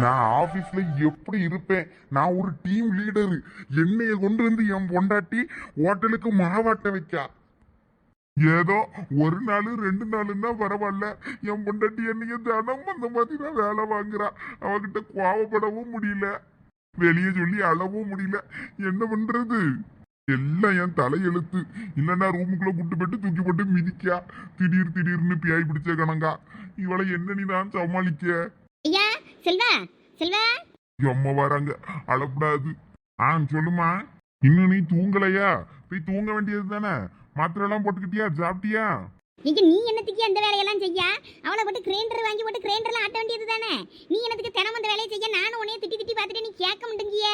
நான் ஆபீஸ்ல எப்படி இருப்பேன்? நான் ஒரு டீம் லீடரு என்னைய கொண்டு வந்து என் பொண்டாட்டி ஹோட்டலுக்கு மரவாட்ட வைக்கா. ஏதோ ஒரு நாள் ரெண்டு நாளுன்னா பரவாயில்ல. என் பொண்டாட்டி என்னைய தினமும் அந்த மாதிரி தான் வேலை வாங்குறா. அவகிட்ட கோவப்படவும் முடியல. வெளியே சொல்லி அழவும் முடியல. என்ன பண்றது? எல்லாம் என் தலையெழுத்து. இல்லைன்னா ரூமுக்குள்ள கூட்டு போட்டு தூக்கி போட்டு மிதிக்கா. திடீர் திடீர்னு பியாய் பிடிச்ச கணங்கா. இவளை என்ன நீ தான் சமாளிக்க? செல்வா செல்வா. அம்மா வராங்க. அழக்கூடாது. ஆ சொல்லுமா இன்னும் நீ தூங்கலையா? போய் தூங்க வேண்டியது தானே. மாத்திரை எல்லாம் போட்டுக்கிட்டியா? சாப்பிட்டியா? இங்க நீ என்னத்துக்கு அந்த வேலையெல்லாம் செய்ய? அவளை போட்டு கிரைண்டர் வாங்கி போட்டு கிரைண்டர்ல ஆட்ட வேண்டியது தானே. நீ என்னத்துக்கு தினம் அந்த வேலையை செய்ய? நானும் உன்னைய திட்டி திட்டி பார்த்துட்டு நீ கேட்க மாட்டேங்கிய.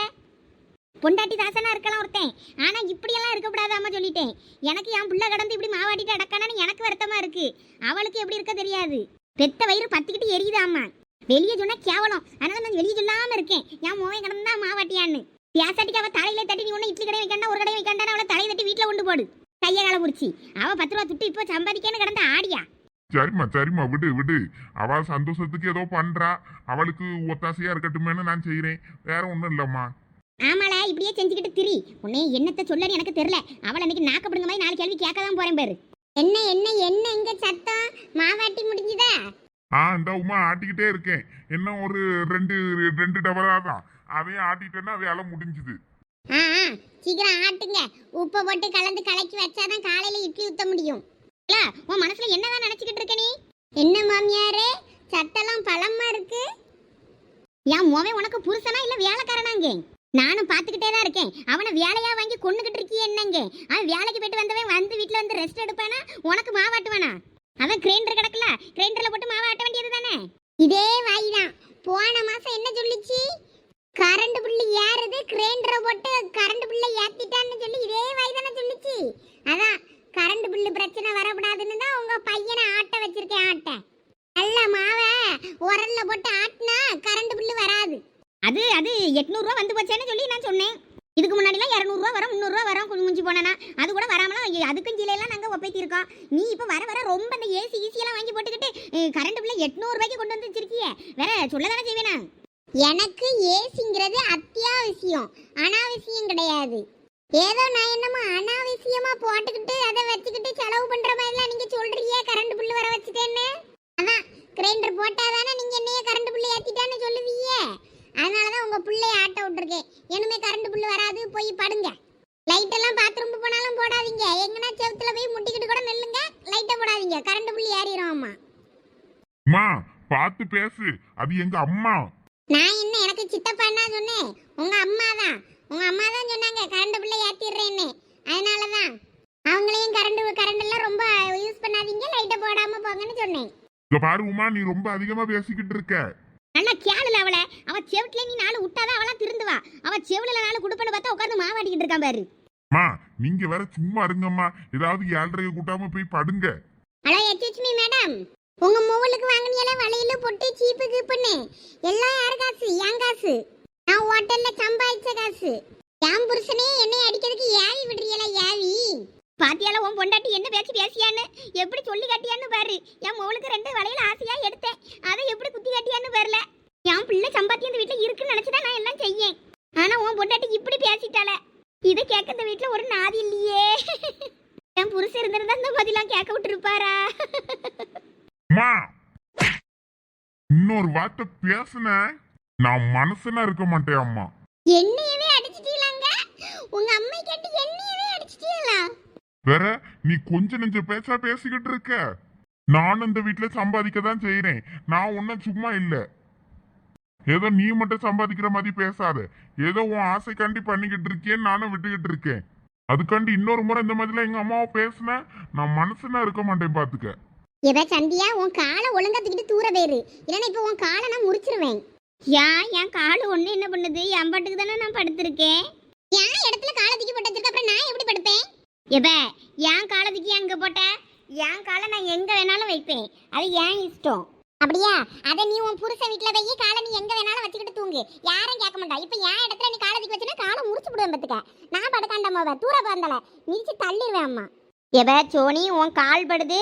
பொண்டாட்டி தாசனா இருக்கலாம் ஒருத்தன். ஆனா இப்படியெல்லாம் இருக்கக்கூடாது அம்மா சொல்லிட்டேன். எனக்கு என் பிள்ளை கடந்து இப்படி மாவாட்டிட்டு அடக்கானு? எனக்கு வருத்தமா இருக்கு. அவளுக்கு எப்படி இருக்க தெரியாது. பெத்த வயிறு பத்திக்கிட்டு எரியுது அம்மா. வெளியே சொன்னா கேவலம். அதனால நான் வெளியே சொல்லாம இருக்கேன். என் மோவன் கடந்தா மாவாட்டியான்னு. பேசாட்டிக்கு அவ தலையில தட்டி நீ ஒண்ணு இட்லி கடை வைக்கண்டா ஒரு கடை வைக்கண்டா அவளை தலையை தட்டி வீட்டுல கொண்டு போடு. கைய கால முடிச்சு அவ பத்து ரூபா துட்டு இப்போ சம்பாதிக்கன்னு கடந்த ஆடியா? சரிம்மா சரிம்மா விடு விடு. அவ சந்தோஷத்துக்கு ஏதோ பண்றா. அவளுக்கு ஒத்தாசையா இருக்கட்டுமேன்னு நான் செய்றேன். வேற ஒண்ணும் இல்லம்மா. ஆமால இப்படியே செஞ்சுக்கிட்டு திரி. உன்னை என்னத்த சொல்லன்னு எனக்கு தெரியல. அவளை அன்னைக்கு நாக்கப்படுங்க மாதிரி நாலு கேள்வி கேட்க தான் போறேன் பாரு. என்ன என்ன என்ன இங்க சத்தம்? மாவாட்டி முடிஞ்சுதா? ஆ இந்த உமா ஆட்டிக்கிட்டே இருக்கேன். என்ன ஒரு ரெண்டு ரெண்டு டபரா தான். அதையும் ஆட்டிட்டேன்னா வேலை முடிஞ்சுது. ஆ ஆ, சீக்கிரம் ஆட்டுங்க. உப்பை போட்டு கலந்து கலக்கி வச்சாதான் காலையில இட்லி ஊத்த முடியும். இல்ல உன் மனசுல என்னதான் நினைச்சுக்கிட்டு இருக்க நீ? என்ன மாமியாரே? சத்தெல்லாம் பழமா இருக்கு. என் மோவே உனக்கு புருஷனா இல்ல வேலைக்காரனாங்க? நானும் பாத்துக்கிட்டே தான் இருக்கேன். அவனை வேலையா வாங்கி கொண்டுகிட்டு இருக்கியே என்னங்க? அவன் வேலைக்கு போயிட்டு வந்தவன் வந்து வீட்டுல வந்து ரெஸ்ட் எடுப்பானா? உனக்கு மாவாட்டுவானா? அவன் கிரைண்டர் கிடக்கல கிரைண்டர்ல போட்டு மாவாட்ட வேண்டியது தானே இதே வாய் தான் போன மாசம் என்ன சொல்லிச்சு? கரண்ட் புல்லு ஏறுது கிரைண்டரை போட்டு கரண்ட் புல்ல ஏத்திட்டான்னு சொல்லி இதே வாய் தானே சொல்லிச்சு. அதான் கரண்ட் புல்லு பிரச்சனை வரக்கூடாதுன்னு தான் உங்க பையனை ஆட்ட வச்சிருக்கேன் ஆட்ட. நல்ல மாவை உரல்ல போட்டு ஆட்டினா கரண்ட் புல்லு வராது. அது அது எட்நூறுரூவா வந்து போச்சேன்னு சொல்லி நான் சொன்னேன். இதுக்கு முன்னாடிலாம் இரநூறுவா வரும் முந்நூறுரூவா வரும் கொஞ்சம் முஞ்சி போனேன்னா. அது கூட வராமலாம் அதுக்கும் கீழேலாம் நாங்கள் ஒப்பைத்திருக்கோம். நீ இப்போ வர வர ரொம்ப இந்த ஏசி ஈஸியெல்லாம் வாங்கி போட்டுக்கிட்டு கரண்ட் பிள்ளை எட்நூறுபாய்க்கு கொண்டு வந்து வச்சிருக்கியே. வேற சொல்ல தானே செய்வேனா எனக்கு ஏசிங்கிறது அத்தியாவசியம் அனாவசியம் கிடையாது. ஏதோ நான் என்னமோ அனாவசியமாக போட்டுக்கிட்டு அதை வச்சுக்கிட்டு செலவு பண்ணுற மாதிரிலாம் நீங்கள் சொல்றீங்க கரண்ட் பில்லு வர வச்சுட்டேன்னு. அதான் கிரைண்டர் போட்டால் தானே நீங்கள் என்னையே கரண்ட் பில்லு ஏற்றிட்டான்னு சொல்லுவீங்க. அதனாலதான் உங்க பிள்ளைய ஆட்ட விட்டுருக்கேன். இனிமே கரண்ட் பில்லு வராது போய் படுங்க. லைட் எல்லாம் பாத்ரூம் போனாலும் போடாதீங்க. எங்கனா செவுத்துல போய் முட்டிக்கிட்டு கூட நில்லுங்க லைட்டை போடாதீங்க. கரண்ட் பில்லு ஏறிடும் அம்மா. அம்மா பார்த்து பேசு. அது எங்க அம்மா. நான் என்ன எனக்கு சித்தப்பான்னா சொன்னேன். உங்க அம்மா தான். உங்க அம்மா தான் சொன்னாங்க கரண்ட் பிள்ளை ஏத்திடுறேன்னு. அதனால தான் அவங்களையும் கரண்ட் கரண்ட் எல்லாம் ரொம்ப யூஸ் பண்ணாதீங்க லைட்டை போடாம போங்கன்னு சொன்னேன். இங்க பாரு உமா நீ ரொம்ப அதிகமா பேசிக்கிட்டு இருக்க. நல்லா கேளுல அவளை. அவ செவிட்டுல நீ நாலு விட்டாதான் அவளா திருந்துவா. அவ செவில நாலு குடுப்பன்னு பார்த்தா உட்கார்ந்து மாவாடிக்கிட்டு இருக்கான் பாரு. அம்மா நீங்க வேற சும்மா இருங்கம்மா. ஏதாவது ஏழரைய கூட்டாம போய் படுங்க. ஹலோ எச்எச்மி மேடம். உங்க மூவலுக்கு வாங்கினியல வளையல பொட்டு சீப்பு கீப்புன்னு. எல்லாம் யார் காசு? என் காசு. நான் ஹோட்டல்ல சம்பாதிச்ச காசு. என் புருஷனே என்னை அடிக்கிறதுக்கு ஏவி விடுறீங்களா ஏவி? பாத்தியால உன் பொண்டாட்டி என்ன பேச்சு பேசியான்னு? எப்படி சொல்லி காட்டியான்னு பாரு. என் மோளுக்கு ரெண்டு வளையல ஆசையா எடுத்தேன். அதை எப்படி குத்தி காட்டியான்னு பாருல. என் பிள்ளை சம்பாத்தி அந்த வீட்டுல இருக்குன்னு நினைச்சுதான் நான் எல்லாம் செய்யேன். ஆனா உன் பொண்டாட்டி இப்படி பேசிட்டால. இதை கேட்க இந்த வீட்டுல ஒரு நாதி இல்லையே. என் புருஷன் இருந்திருந்தா இந்த மாதிரிலாம் கேட்க விட்டுருப்பாரா? இன்னொரு வார்த்தை பேசுன நான் மனசுனா இருக்க மாட்டேன் அம்மா. என்னையவே அடிச்சிட்டீங்களாங்க உங்க அம்மை கேட்டு என்னையவே அடிச்சிட்டீங்களா வேற நீ கொஞ்ச நெஞ்ச பேச்சா பேசிக்கிட்டு இருக்க. நானும் இந்த வீட்டுல சம்பாதிக்க தான் செய்யறேன் நான் ஒன்னும் சும்மா இல்ல. ஏதோ நீ மட்டும் சம்பாதிக்கிற மாதிரி பேசாத. ஏதோ உன் ஆசைக்காண்டி பண்ணிக்கிட்டு இருக்கேன்னு நானும் விட்டுக்கிட்டு இருக்கேன். அதுக்காண்டி இன்னொரு முறை இந்த மாதிரிலாம் எங்க அம்மாவை பேசின நான் மனசுனா இருக்க மாட்டேன் பாத்துக்க. இவ சந்தியா உன் காலை ஒழுங்கா தூக்கிட்டு தூர போயிரு இல்லைன்னா இப்போ உன் காலை நான் முறிச்சிருவேன். ஏன் என் கால் ஒண்ணு என்ன பண்ணுது? என் பாட்டுக்கு தானே நான் படுத்திருக்கேன். என் இடத்துல காலை தூக்கி போட்டு வச்சிருக்க? அப்புறம் நான் எப்படி படுப்பேன்? எப்ப என் காலத்துக்கு அங்கே போட்ட? என் காலை நான் எங்கே வேணாலும் வைப்பேன். அது ஏன் இஷ்டம். அப்படியா? அதை நீ உன் புருஷன் வீட்டில் வையே காலை நீ எங்கே வேணாலும் வச்சுக்கிட்டு தூங்கு. யாரும் கேட்க மாட்டா. இப்போ என் இடத்துல நீ காலத்துக்கு வச்சுனா காலை முடிச்சு விடுவேன் பத்துக்க நான் படுக்காண்டம்மாவ தூர பந்தல மிதிச்சு தள்ளிடுவேன் அம்மா. எப்ப சோனி உன் கால் படுது.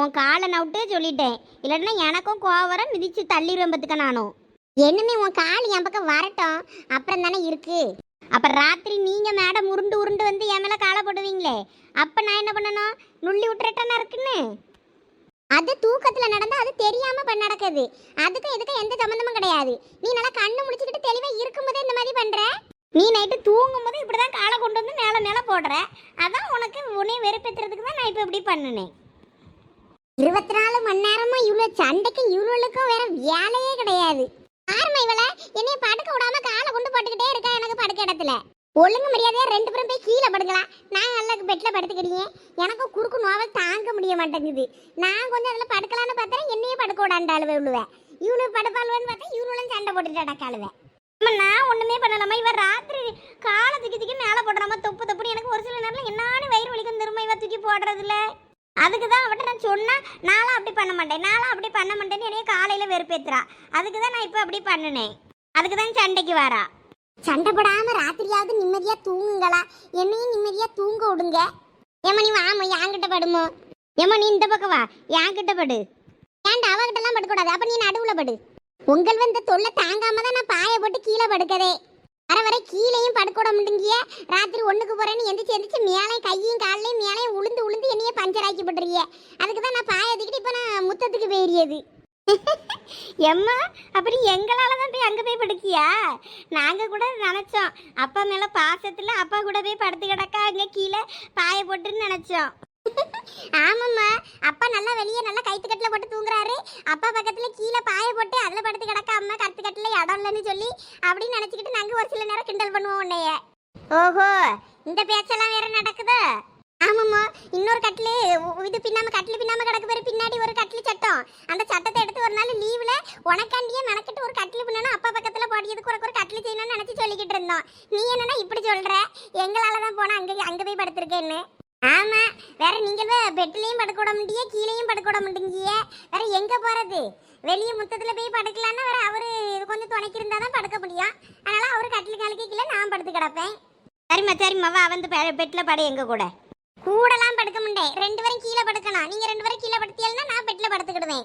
உன் காலை நவுட்டு சொல்லிட்டேன். இல்லைன்னா எனக்கும் கோவரம் மிதிச்சு தள்ளிடுவேன் பத்துக்க நானும். என்னமே உன் கால் என் பக்கம் வரட்டும். அப்புறம் தானே இருக்குது அப்ப ராத்திரி நீங்க மேடம் உருண்டு உருண்டு வந்து என் மேல காலை போடுவீங்களே அப்ப நான் என்ன பண்ணணும்? நுள்ளி விட்டுறட்டா இருக்குன்னு? அது தூக்கத்துல நடந்தா அது தெரியாம இப்போ நடக்குது. அதுக்கும் இதுக்கும் எந்த சம்மந்தமும் கிடையாது. நீ நல்லா கண்ணு முடிச்சுக்கிட்டு தெளிவா இருக்கும்போதே இந்த மாதிரி பண்ற? நீ நைட்டு தூங்கும் போது இப்படிதான் காலை கொண்டு வந்து மேல மேல போடுற. அதான் உனக்கு உன்னை வெறுப்பேத்துறதுக்கு தான் நான் இப்ப இப்படி பண்ணினேன் இருபத்தி நாலு மணி நேரமும் இவ்வளோ சண்டைக்கும் இவ்வளோக்கும் வேற வேலையே கிடையாது. ஆர்மா இவள. என்னைய படுக்க விடாம காலை கொண்டு பட்டுக்கிட்டே இருக்கா எனக்கு படுக்க இடத்துல. ஒழுங்கு மரியாதையா ரெண்டு பேரும் போய் கீழே படுக்கலாம் நான் நல்லா பெட்ல படுத்துக்கிட்டீங்க எனக்கு குறுக்கு நோவல் தாங்க முடிய மாட்டேங்குது. நான் கொஞ்சம் அதில் படுக்கலான்னு பார்த்தா என்னையே படுக்க விடாண்டாளுவே விழுவேன் இவனு படுப்பாளுவேன்னு பார்த்தா இவனும் சண்டை போட்டுட்டு அடக்காளுவேன் நம்ம நான் ஒண்ணுமே பண்ணலாமா இவன் ராத்திரி காலை தூக்கி தூக்கி மேலே போடுறாமா தொப்பு தொப்புன்னு எனக்கு ஒரு சில நேரத்தில் என்னான்னு வயிறு வலிக்கும் திரும்ப இவன் தூக்கி போடுறதில்ல அதுக்கு தான் அவட்ட நான் சொன்னால் நானும் அப்படி பண்ண மாட்டேன் நானும் அப்படி பண்ண மாட்டேன்னு என்னைய காலையில் வெறுப்பேத்துறா. அதுக்கு தான் நான் இப்போ அப்படி பண்ணினேன். அதுக்கு தான் சண்டைக்கு வரா. சண்டை போடாம ராத்திரியாவது நிம்மதியாக தூங்குங்களா? என்னையும் நிம்மதியாக தூங்க விடுங்க. ஏமா நீ வாமா என்கிட்ட படுமோ ஏமா நீ இந்த பக்கம் வா என்கிட்ட படு. ஏன்டா அவகிட்டலாம் படக்கூடாது. படுக்கூடாது நீ நடுவில் படு. உங்கள் வந்து தொல்லை தாங்காம தான் நான் பாய போட்டு கீழே படுக்கதே வர வர கீழேயும் படுக்கூட முடிஞ்சிய ராத்திரி ஒண்ணுக்கு போறேன்னு எந்திரிச்சு எந்திரிச்சு மேலே கையும் காலையும் மேலே உளுந்து உளுந்து என்னைய பஞ்சர் ஆக்கி போட்டுறிய அதுக்கு தான் நான் பாயதுக்கிட்டு இப்போ நான் முத்தத்துக்கு போயிறியது எம்மா அப்புறம் எங்களால் தான் போய் அங்கே போய் படுக்கியா? நாங்கள் கூட நினச்சோம். அப்பா மேலே பாசத்தில் அப்பா கூட போய் படுத்து கிடக்கா அங்கே கீழே பாய போட்டுன்னு நினச்சோம். ஆமாம்மா. அப்பா நல்லா வெளியே நல்லா கைத்து கட்டில் போட்டு தூங்குறாரு. அப்பா பக்கத்தில் கீழே பாய போட்டு அதில் படுத்து கிடக்காம அம்மா கருத்து இடம் இல்லைன்னு சொல்லி அப்படின்னு நினச்சிக்கிட்டு நாங்கள் ஒரு சில நேரம் கிண்டல் பண்ணுவோம் உன்னைய. ஓஹோ இந்த பேச்செல்லாம் வேற நடக்குதா? ஆமாம்மா இன்னொரு கட்டிலு இது பின்னாம கட்டிலு பின்னாம கிடக்கு பேர் பின்னாடி ஒரு கட்டிலு சட்டம். அந்த சட்டத்தை எடுத்து ஒரு நாள் லீவில் உனக்காண்டியே மெனக்கிட்டு ஒரு கட்டிலு பின்னாலும் அப்பா பக்கத்தில் போடியதுக்கு ஒரு ஒரு கட்டிலு செய்யணும்னு நினச்சி சொல்லிக்கிட்டு இருந்தோம். நீ என்னன்னா இப்படி சொல்கிற எங்களால் தான் போனால் அங்கே அங்கே போய் படுத்துருக்கேன்னு. ஆமா வேற நீங்க பெட்லயும் படுக்க விட முடிய கீழேயும் படுக்க விட மாட்டேங்கிய வேற எங்க போறது? வெளிய முத்தத்துல போய் படுக்கலாம்னா வேற அவரு கொஞ்சம் துணைக்கு இருந்தா தான் படுக்க முடியும். அதனால அவரு கட்டில் காலுக்கு கீழே நான் படுத்து கிடப்பேன். சரிம்மா சரிம்மா வா வந்து பெட்ல படு எங்க கூட. கூடலாம் படுக்க முடியே ரெண்டு பேரும் கீழே படுக்கணும். நீங்க ரெண்டு பேரும் கீழே படுத்தியல்னா நான் பெட்ல படுத்துக்கிடுவேன்.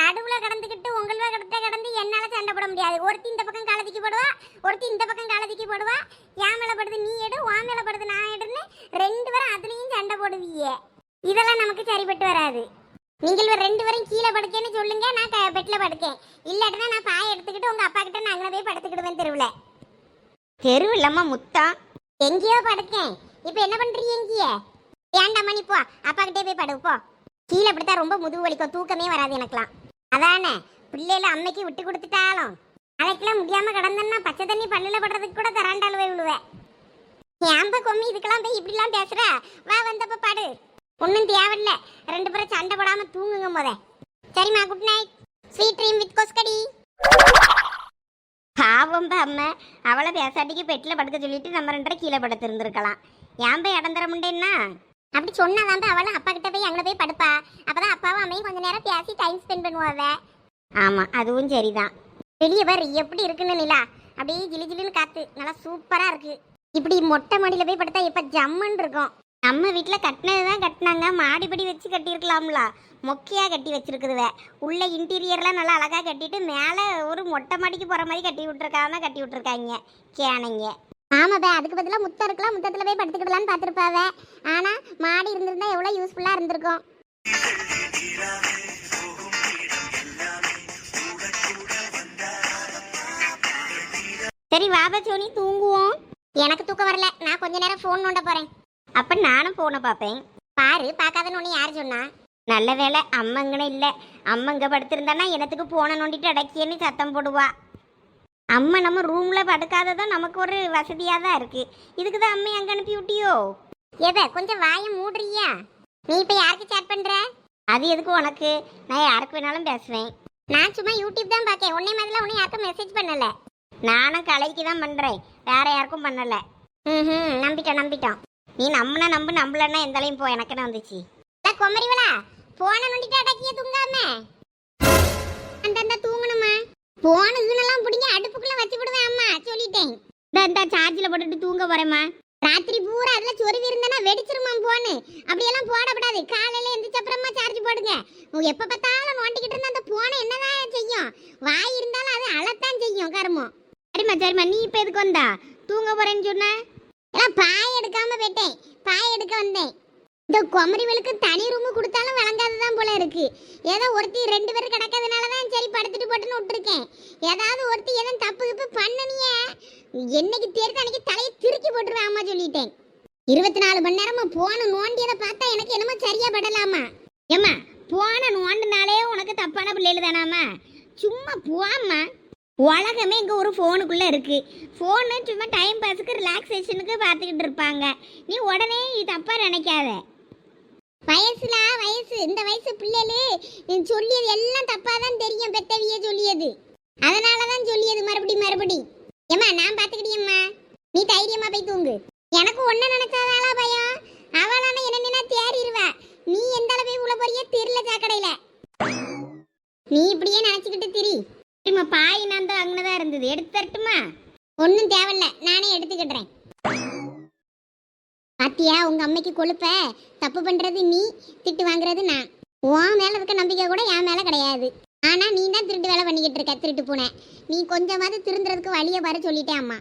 நடுவுல கடந்துக்கிட்டு உங்கள கிட்ட கடந்து என்னால சண்டை போட முடியாது. ஒருத்தி இந்த பக்கம் காலதிக்கு போடுவா ஒருத்தி இந்த பக்கம் காலதிக்கு போடுவா. என் மேலப்படுது படுது நீ எடு உன் மேல படுது நான் எடுன்னு ரெண்டு பேரும் அதுலயும் சண்டை போடுவீங்க. இதெல்லாம் நமக்கு சரிப்பட்டு வராது. நீங்கள் ரெண்டு பேரும் கீழே படுக்கேன்னு சொல்லுங்க நான் பெட்டில் படுக்கேன். இல்லாட்டினா நான் பாய எடுத்துக்கிட்டு உங்க அப்பா கிட்ட நான் அங்கே போய் படுத்துக்கிடுவேன் தெருவில். தெரு இல்லம்மா முத்தா. எங்கேயோ படுக்கேன். இப்போ என்ன பண்றீங்க எங்கேயே ஏன்டாம்மா நீ போ அப்பா கிட்டே போய் படு கீழே படுத்தா ரொம்ப முதுகு வலிக்கும் தூக்கமே வராது எனக்குலாம் அதானே? பிள்ளையில அம்மைக்கு விட்டு கொடுத்துட்டாலும். அதைக்கெல்லாம் முடியாம கடந்தன்னா பச்சை தண்ணி பல்லுல படுறதுக்கு கூட தராண்டாலுவே விழுவேன் ஏன்ப கொம்மி இதுக்கெல்லாம் போய் இப்படிலாம் பேசுற? வா வந்தப்ப பாடு. ஒன்றும் தேவையில்ல. ரெண்டு பேரும் சண்டை போடாம தூங்குங்க போத சரிம்மா good night sweet dream with கொஸ்கடி பாவம் அம்மா. அவளை பேசாட்டிக்கு பெட்டில் படுக்க சொல்லிட்டு நம்ம ரெண்டரை கீழே படுத்து இருந்திருக்கலாம் ஏன் போய் இடந்துற முண்டேன்னா அப்படி சொன்னாதான் அவளும் அப்பா கிட்ட போய் அங்கே போய் படுப்பா. அப்பதான் அப்பாவும் அம்மையும் கொஞ்ச நேரம் பேசி டைம் ஸ்பெண்ட் பண்ணுவாவ ஆமா அதுவும் சரிதான். வெளியே பாரு எப்படி இருக்குன்னு நிலா. அப்படியே ஜிலி ஜிலின்னு காத்து. நல்லா சூப்பரா இருக்கு. இப்படி மொட்டை மாடியில போய் படுத்தா இப்ப ஜம்முன்னு இருக்கும். நம்ம வீட்டில் கட்டினது தான் கட்டினாங்க. மாடிப்படி வச்சு கட்டியிருக்கலாம்ல. மொக்கையா கட்டி வச்சிருக்குதுவ. உள்ள இன்டீரியர்லாம் நல்லா அழகா கட்டிட்டு மேலே ஒரு மொட்டை மாடிக்கு போகிற மாதிரி கட்டி விட்ருக்காம கட்டி விட்ருக்காங்க கேனைங்க. ஆமாப்பா அதுக்கு பதிலாக முத்தம் இருக்கலாம் முத்தத்தில் போய் படுத்துக்கிடலான்னு பார்த்துருப்பாவ. ஆனால் மாடி இருந்திருந்தா எவ்வளோ யூஸ்ஃபுல்லாக இருந்திருக்கும். சரி வாபா சோனி தூங்குவோம். எனக்கு தூக்கம் வரல. நான் கொஞ்ச நேரம் ஃபோன் நோண்ட போறேன். அப்போ நானும் ஃபோனை பார்ப்பேன். பாரு பார்க்காதன்னு ஒன்று யார் சொன்னா? நல்ல வேலை அம்மங்கன்னு இல்லை. அம்மங்க இங்கே படுத்திருந்தானா எனத்துக்கு போன நோண்டிட்டு அடக்கியன்னு சத்தம் போடுவா. அம்மா நம்ம ரூம்ல படுக்காததான் நமக்கு ஒரு வசதியாக தான் இருக்கு. இதுக்கு தான் அம்மையை அங்கே அனுப்பி விட்டியோ எதை கொஞ்சம் வாயை மூடுறியா? நீ இப்போ யாருக்கு சேட் பண்ற? அது எதுக்கு உனக்கு? நான் யாருக்கு வேணாலும் பேசுவேன். நான் சும்மா யூடியூப் தான் பார்க்கேன் உன்னே மாதிரிலாம் உன்னை யாருக்கும் மெசேஜ் பண்ணல. நானும் கலைக்கு தான் பண்றேன். வேற யாருக்கும் பண்ணல. ம் நம்பிட்டோம் நம்பிட்டோம். நீ நம்பினா நம்பு நம்பலன்னா எந்தாலையும் போ எனக்குன்னு வந்துச்சு. கொமரிவலா போன நொண்டிட்டு அடக்கிய தூங்காம. அந்த அந்த தூங்கணுமா? போன இதுனெல்லாம் பிடிங்க அடுப்புக்குள்ள வச்சு விடுவேன் அம்மா சொல்லிட்டேன். இந்த இந்த சார்ஜில் போட்டுட்டு தூங்க போறேம்மா. ராத்திரி பூரா அதுல சொருவி இருந்தனா வெடிச்சிருமா போன்னு. அப்படியெல்லாம் போடக்கூடாது காலையில எந்திரிச்ச அப்புறமா சார்ஜ் போடுங்க. எப்ப பார்த்தாலும் நோண்டிக்கிட்டு இருந்தா அந்த போனை என்னதான் செய்யும்? வாய் இருந்தாலும் அது அழத்தான் செய்யும் கருமம் சரிம்மா நீ இப்போ எதுக்கு வந்தா? தூங்க போறேன்னு சொன்ன? எல்லாம் பாய் எடுக்காம போயிட்டேன். பாய் எடுக்க வந்தேன். இந்த குமரிவளுக்கு தனி ரூம் கொடுத்தாலும் வழங்காததான் போல இருக்கு. ஏதோ ஒருத்தி ரெண்டு பேரும் கிடக்கிறதுனால தான் சரி படுத்துட்டு போட்டுன்னு விட்டுருக்கேன். ஏதாவது ஒருத்தி எதுவும் தப்பு தப்பு பண்ணனியே. என்னைக்கு தேர்தல் அன்னைக்கு தலையை திருக்கி போட்டுருவேன் அம்மா சொல்லிட்டேன். இருபத்தி நாலு மணி நேரமா போன நோண்டியதை பார்த்தா எனக்கு என்னமோ சரியா படலாமா? ஏம்மா போன நோண்டினாலே உனக்கு தப்பான பிள்ளைகள் தானாமா சும்மா போம்மா. உலகமே இங்கே ஒரு ஃபோனுக்குள்ளே இருக்குது ஃபோனு சும்மா டைம் பாஸுக்கு ரிலாக்ஸேஷனுக்கு பார்த்துக்கிட்டு இருப்பாங்க. நீ உடனே இது தப்பாக நினைக்காத. வயசுல வயசு. இந்த வயசு பிள்ளைகளு நீ சொல்லியது எல்லாம் தப்பாக தான் தெரியும் பெத்தவிய சொல்லியது. அதனால தான் சொல்லியது மறுபடி மறுபடி. ஏம்மா நான் பார்த்துக்கிட்டியம்மா நீ தைரியமா போய் தூங்கு. எனக்கு ஒன்ன நினைச்சாதாளா பயம். அவளான என்ன தேறிடுவா நீ எந்த அளவு உள்ள போறிய தெரியல சாக்கடையில. நீ இப்படியே நினைச்சுக்கிட்டு திரி. சரிம்மா பாய் நான் தான் அங்கனதான் இருந்தது. எடுத்து தரட்டுமா? ஒன்றும் தேவையில்ல. நானே எடுத்துக்கிடுறேன். பாத்தியா உங்க அம்மைக்கு கொழுப்ப? தப்பு பண்றது நீ திட்டு வாங்குறது நான். உன் மேல இருக்க நம்பிக்கை கூட என் மேல கிடையாது. ஆனா நீ தான் திருட்டு வேலை பண்ணிக்கிட்டு இருக்க திருட்டு பூனை. நீ கொஞ்சமாவது திருந்துறதுக்கு வழியை பாரு சொல்லிட்டேன் அம்மா.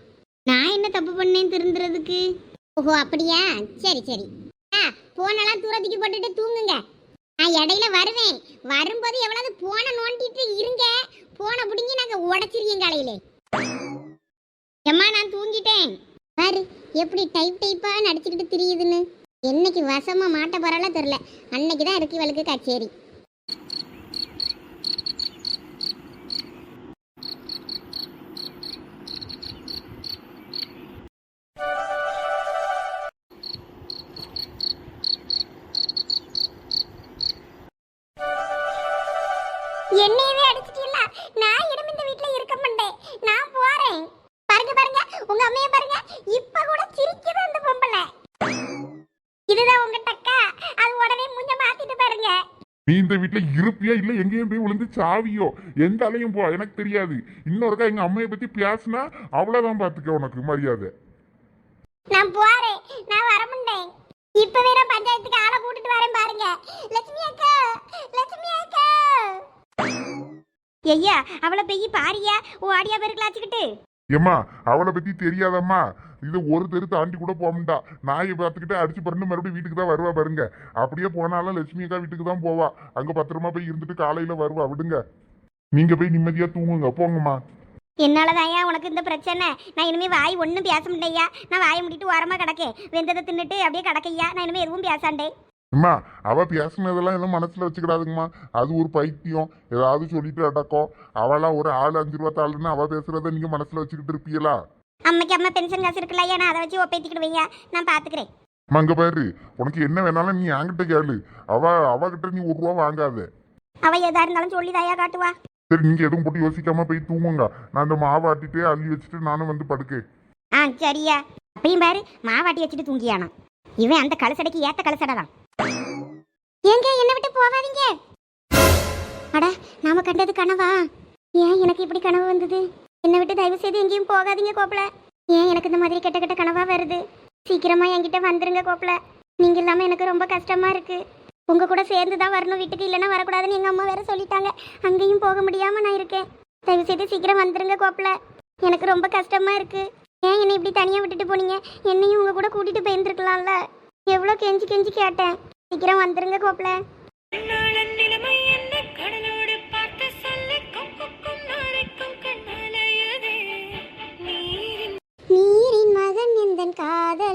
நான் என்ன தப்பு பண்ணேன் திருந்துறதுக்கு? ஓஹோ அப்படியா? சரி சரி. ஆ போனெல்லாம் தூரத்துக்கு போட்டுட்டு தூங்குங்க. நான் இடையில வருவேன். வரும்போது எவ்வளவு போன நோண்டிட்டு இருங்க. போன பிடிங்கி நாங்க உடைச்சிருக்கேன் காலையிலே. எம்மா நான் தூங்கிட்டேன். பாரு எப்படி டைப் டைப்பாக நடிச்சுக்கிட்டு திரியுதுன்னு? என்னைக்கு வசமா மாட்ட போறால தெரியல. அன்னைக்கு தான் இருக்கு இவளுக்கு கச்சேரி. என்னையவே அடிச்சிட்டீங்களா? நான் இனிமே இந்த வீட்ல இருக்க மாட்டேன். நான் போறேன். பாருங்க பாருங்க. உங்க அம்மையை பாருங்க. நீ இந்த வீட்டில் இருப்பியா இல்லை எங்கேயும் போய் விழுந்து சாவியோ? எந்த அலையும் போ எனக்கு தெரியாது. இன்னொருக்கா எங்கள் அம்மையை பற்றி பேசுனா அவ்வளோதான் பார்த்துக்க உனக்கு மரியாதை. நான் போறேன். நான் வர முடியேன் இப்பவே நான் பஞ்சாயத்துக்கு ஆளை கூட்டிட்டு வரேன் பாருங்க. லட்சுமி அக்கா! லட்சுமி அக்கா! ஐயா அவளை பெய்ய பாரியா? ஓடியா பெருக்கலாச்சுக்கிட்டு ஏம்மா அவளை பத்தி தெரியாதம்மா. இது ஒரு தெரு தாண்டி கூட போகமுண்டா நாயை பார்த்துக்கிட்டு அடிச்சு பறந்து மறுபடியும் வீட்டுக்கு தான் வருவா பாருங்க. அப்படியே போனாலும் லட்சுமி அக்கா வீட்டுக்கு தான் போவா. அங்க பத்திரமா போய் இருந்துட்டு காலையில வருவா விடுங்க. நீங்க போய் நிம்மதியா தூங்குங்க போங்கம்மா. என்னாலதாயா உனக்கு இந்த பிரச்சனை? நான் இனிமே வாய் ஒன்றும் பேச முடியலையா? நான் வாயை முடிட்டு ஓரமா கிடக்கேன். வெந்ததை தின்னுட்டு அப்படியே கிடக்கையா? நான் இனிமே எதுவும் பேசாண்டே. அம்மா அவ பேசுனதெல்லாம் எதுவும் மனசுல வச்சுக்கிடாதுங்கம்மா. அது ஒரு பைத்தியம். ஏதாவது சொல்லிட்டு அடக்கம் அவளா ஒரு ஆள் அஞ்சு ரூபா தாளுன்னு அவ பேசுறத நீங்க மனசுல வச்சுக்கிட்டு இருப்பீங்களா? அம்மைக்கு அம்மா பென்ஷன் காசு இருக்குல்ல நான் அதை வச்சு ஒப்பேத்திக்கிடுவையா நான் பார்த்துக்கிறேன் அம்மா, அங்க பாரு. உனக்கு என்ன வேணாலும் நீ என்கிட்ட கேளு. அவ அவகிட்ட நீ ஒரு ரூபா வாங்காத. அவ எதா இருந்தாலும் சொல்லி தாயா காட்டுவா. சரி நீங்க எதுவும் போட்டு யோசிக்காம போய் தூங்குங்க. நான் இந்த மாவாட்டிட்டு அள்ளி வச்சுட்டு நானும் வந்து படுக்கேன். ஆ சரியா. அப்பயும் பாரு மாவாட்டி வச்சுட்டு தூங்கியானான் இவன் அந்த கலசடைக்கு ஏத்த கலசடை தான் ஏங்க என்ன விட்டு போவாதீங்க. அட நாம கண்டது கனவா? ஏன் எனக்கு இப்படி கனவு வந்தது? என்னை விட்டு தயவு செய்து எங்கேயும் போகாதீங்க கோப்பல. ஏன் எனக்கு இந்த மாதிரி கெட்ட கெட்ட கனவா வருது? சீக்கிரமா என்கிட்ட வந்துருங்க கோப்பல. நீங்க இல்லாம எனக்கு ரொம்ப கஷ்டமா இருக்கு. உங்க கூட சேர்ந்து தான் வரணும் வீட்டுக்கு இல்லைன்னா வரக்கூடாதுன்னு எங்க அம்மா வேற சொல்லிட்டாங்க. அங்கேயும் போக முடியாம நான் இருக்கேன். தயவு செய்து சீக்கிரம் வந்துருங்க கோப்பல. எனக்கு ரொம்ப கஷ்டமா இருக்கு. ஏன் என்னை இப்படி தனியா விட்டுட்டு போனீங்க? என்னையும் உங்க கூட கூட்டிட்டு போயிருந்துருக்கலாம்ல. எவ்வளோ கெஞ்சி கெஞ்சி கேட்டேன். சீக்கிரம் வந்துருங்க கோப்பில. நீரின் மகன் எந்தன் காதல்?